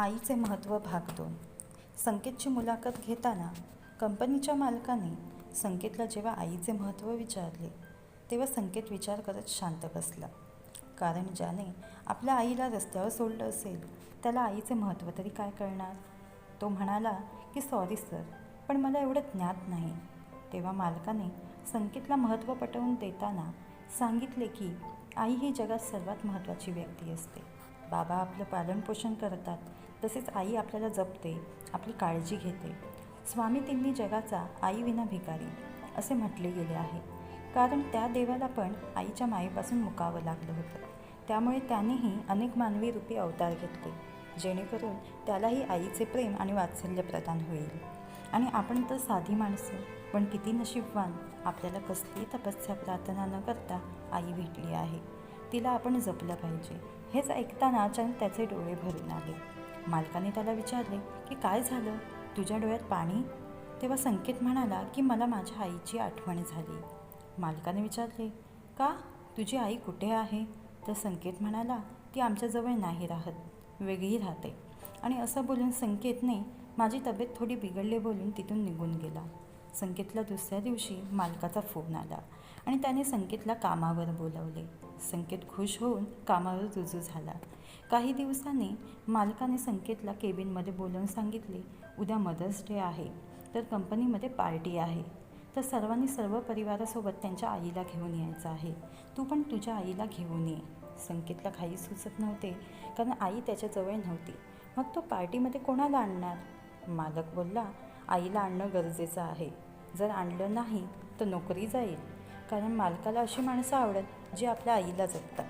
आईचे महत्त्व भाग दोन संकेतची मुलाखत घेताना कंपनीच्या मालकाने संकेतला जेव्हा आईचे महत्त्व विचारले तेव्हा संकेत विचार करत शांत बसला. कारण ज्याने आपल्या आईला रस्त्यावर सोडलं असेल त्याला आईचे महत्त्व तरी काय कळणार? तो म्हणाला की सॉरी सर पण मला एवढं ज्ञात नाही. तेव्हा मालकाने संकेतला महत्त्व पटवून देताना सांगितले की आई ही जगात सर्वात महत्त्वाची व्यक्ती असते. बाबा आपलं पालनपोषण करतात तसेच आई आपल्याला जपते आपली काळजी घेते. स्वामी तिन्ही जगाचा आई विना भिकारी असे म्हटले गेले आहे. कारण त्या देवाला पण आईच्या मायेपासून मुकावं लागलं होतं. त्यामुळे त्यानेही अनेक मानवी रूपी अवतार घेतले जेणेकरून त्यालाही आईचे प्रेम आणि वात्सल्य प्रदान होईल. आणि आपण तर साधी माणसं पण किती नशीबवान आपल्याला कसली तपस्या प्रार्थना न करता आई भेटली आहे. तिला आपण जपलं पाहिजे. हेच ऐकताना अचानक त्याचे डोळे भरून आले. मालकाने त्याला विचारले की काय झालं? तुझ्या डोळ्यात पाणी? तेव्हा संकेत म्हणाला की मला माझ्या आईची आठवण झाली. मालकाने विचारले का? तुझी आई कुठे आहे? तर संकेत म्हणाला ती आमच्याजवळ नाही राहत. वेगळी राहते. आणि असं बोलून संकेतने माझी तब्येत थोडी बिघडली बोलून तिथून निघून गेला. संकेतला दुसऱ्या दिवशी मालकाचा फोन आला. आणि त्याने संकेतला कामावर बोलवले. संकेत खुश होऊन कामावर रुजू झाला. काही दिवसांनी मालकाने संकेतला केबिनमध्ये बोलवून सांगितले उद्या मदर्स डे आहे तर कंपनीमध्ये पार्टी आहे. तर सर्वांनी सर्व परिवारासोबत त्यांच्या आईला घेऊन यायचं आहे. तू पण तुझ्या आईला घेऊन ये. संकेतला काही सुचत नव्हते कारण आई त्याच्याजवळ नव्हती. मग तो पार्टीमध्ये कोणाला आणणार? मालक बोलला आईला आणणं गरजेचं आहे. जर आणलं नाही तर नोकरी जाईल. कारण मालकाला अशी माणसं आवडत जी आपल्या आईला जगतात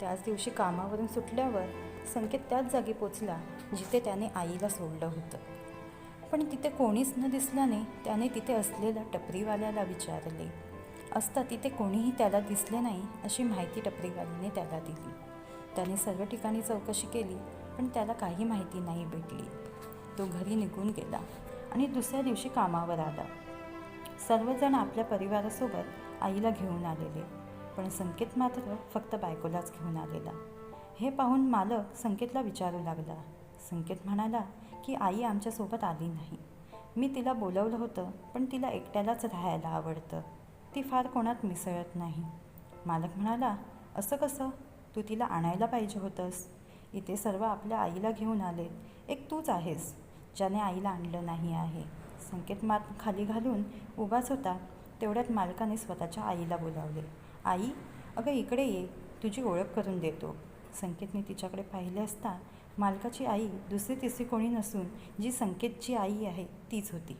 त्याच दिवशी कामावरून सुटल्यावर संकेत त्याच जागी पोचला जिथे त्याने आईला सोडलं होतं. पण तिथे कोणीच न दिसल्याने त्याने तिथे असलेल्या टपरीवाल्याला विचारले. असता तिथे कोणीही त्याला दिसले नाही अशी माहिती टपरीवाल्याने त्याला दिली. त्याने सर्व ठिकाणी चौकशी केली पण त्याला काही माहिती नाही भेटली. तो घरी निघून गेला आणि दुसऱ्या दिवशी कामावर आला. सर्वजण आपल्या परिवारासोबत आईला घेऊन आलेले. पण संकेत मात्र फक्त बायकोलाच घेऊन आलेला. हे पाहून मालक संकेतला विचारू लागला. संकेत म्हणाला की आई आमच्यासोबत आली नाही. मी तिला बोलवलं होतं पण तिला एकट्यालाच राहायला आवडतं. ती फार कोणात मिसळत नाही. मालक म्हणाला असं कसं? तू तिला आणायला पाहिजे होतंस. इथे सर्व आपल्या आईला घेऊन आले. एक तूच आहेस ज्याने आईला आणलं नाही आहे. संकेत मात खाली घालून उभाच होता. तेवढ्यात मालकाने स्वतःच्या आईला बोलावले आई अगं इकडे ये तुझी ओळख करून देतो. संकेतने तिच्याकडे पाहिले असता मालकाची आई दुसरी तिसरी कोणी नसून जी संकेतची आई आहे तीच होती.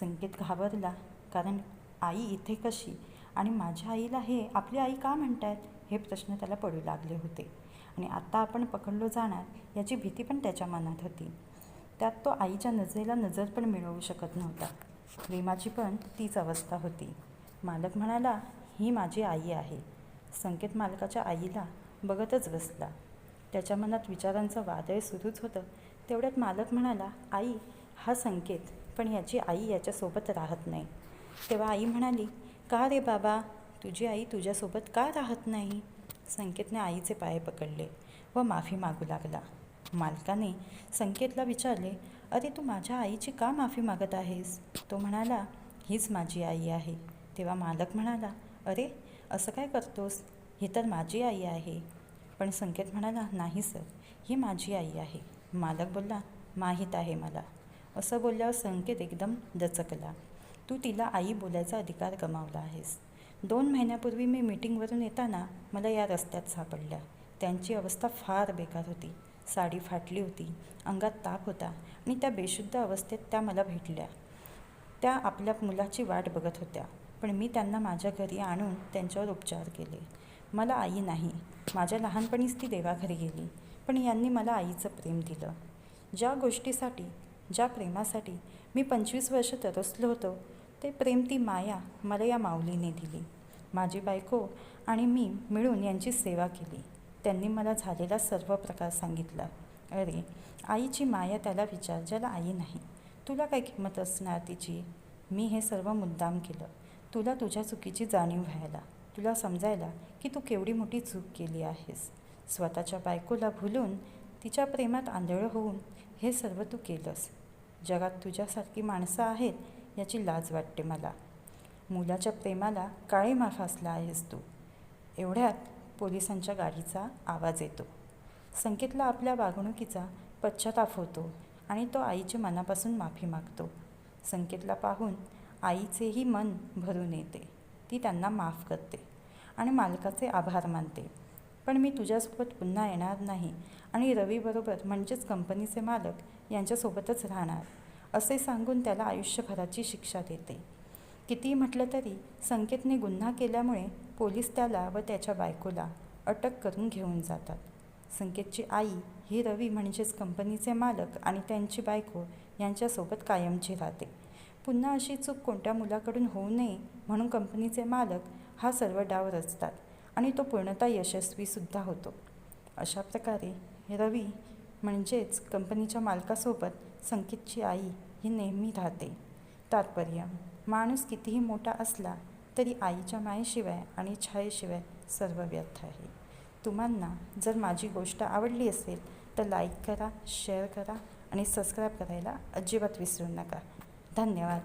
संकेत घाबरला कारण आई इथे कशी आणि माझ्या आईला हे आपली आई का म्हणतात हे प्रश्न त्याला पडू लागले होते. आणि आत्ता आपण पकडलो जाणार याची भीती पण त्याच्या मनात होती. त्यात तो आईच्या नजरेला नजर पण मिळवू शकत नव्हता. प्रेमाची पण तीच अवस्था होती. मालक म्हणाला ही माझी आई आहे. संकेत मालकाच्या आईला बघतच बसला. त्याच्या मनात विचारांचं वादळ सुरूच होतं. तेवढ्यात मालक म्हणाला आई हा संकेत पण याची आई याच्यासोबत राहत नाही. तेव्हा आई म्हणाली का रे बाबा तुझी आई तुझ्यासोबत का राहत नाही? संकेतने आईचे पाय पकडले व माफी मागू लागला. मालकाने संकेतला विचारले अरे तू माझ्या आईची का माफी मागत आहेस? तो म्हणाला हीच माझी आई आहे. तेव्हा मालक म्हणाला अरे असं काय करतोस? ही तर माझी आई आहे. पण संकेत म्हणाला नाही सर ही माझी आई आहे. मालक बोलला माहीत आहे मला. असं बोलल्यावर संकेत एकदम दचकला. तू तिला आई बोलायचा अधिकार गमावला आहेस. दोन महिन्यापूर्वी मी मीटिंगवरून येताना मला या रस्त्यात सापडल्या. त्यांची अवस्था फार बेकार होती. साडी फाटली होती. अंगात ताप होता. आणि त्या बेशुद्ध अवस्थेत त्या मला भेटल्या. त्या आपल्या मुलाची वाट बघत होत्या. पण मी त्यांना माझ्या घरी आणून त्यांच्यावर उपचार केले. मला आई नाही. माझ्या लहानपणीच ती देवाघरी गेली. पण यांनी मला आईचं प्रेम दिलं. ज्या गोष्टीसाठी ज्या प्रेमासाठी मी पंचवीस वर्ष तरसलो होतो ते प्रेम ती माया मला या माऊलीने दिली. माझी बायको आणि मी मिळून यांची सेवा केली. त्यांनी मला झालेला सर्व प्रकार सांगितला. अरे आईची माया त्याला विचार ज्याला आई नाही. तुला काय किंमत असणार तिची? मी हे सर्व मुद्दाम केलं. तुला तुझ्या चुकीची जाणीव व्हायला. तुला समजायला की तू केवढी मोठी चूक केली आहेस. स्वतःच्या बायकोला भुलून तिच्या प्रेमात आंधळं होऊन हे सर्व तू केलंस. जगात तुझ्यासारखी माणसं आहेत याची लाज वाटते मला. मुलाच्या प्रेमाला काळी मा असला आहेस तू. एवढ्यात पोलिसांच्या गाडीचा आवाज येतो. संकेतला आपल्या वागणुकीचा पश्चाताप होतो आणि तो आईची मनापासून माफी मागतो. संकेतला पाहून आईचेही मन भरून येते. ती त्यांना माफ करते आणि मालकाचे आभार मानते. पण मी तुझ्यासोबत पुन्हा येणार नाही आणि रवीबरोबर म्हणजेच कंपनीचे मालक यांच्यासोबतच राहणार असे सांगून त्याला आयुष्यभराची शिक्षा देते. कितीही म्हटलं तरी संकेतने गुन्हा केल्यामुळे पोलीस त्याला व त्याच्या बायकोला अटक करून घेऊन जातात. संकेतची आई ही रवी म्हणजेच कंपनीचे मालक आणि त्यांची बायको यांच्यासोबत कायमची राहते. पुन्हा अशी चूक कोणत्या मुलाकडून होऊ नये म्हणून कंपनीचे मालक हा सर्व डाव रचतात आणि तो पूर्णतः यशस्वीसुद्धा होतो. अशा प्रकारे रवी म्हणजेच कंपनीच्या मालकासोबत संकेतची आई ही नेहमी राहते. तात्पर्य. माणूस कितीही मोठा असला तरी आईच्या मायेशिवाय आणि छायेशिवाय सर्व व्यर्थ आहे. तुम्हाला जर माझी गोष्ट आवडली असेल तर लाईक करा शेअर करा आणि सबस्क्राईब करायला अजिबात विसरू नका. धन्यवाद.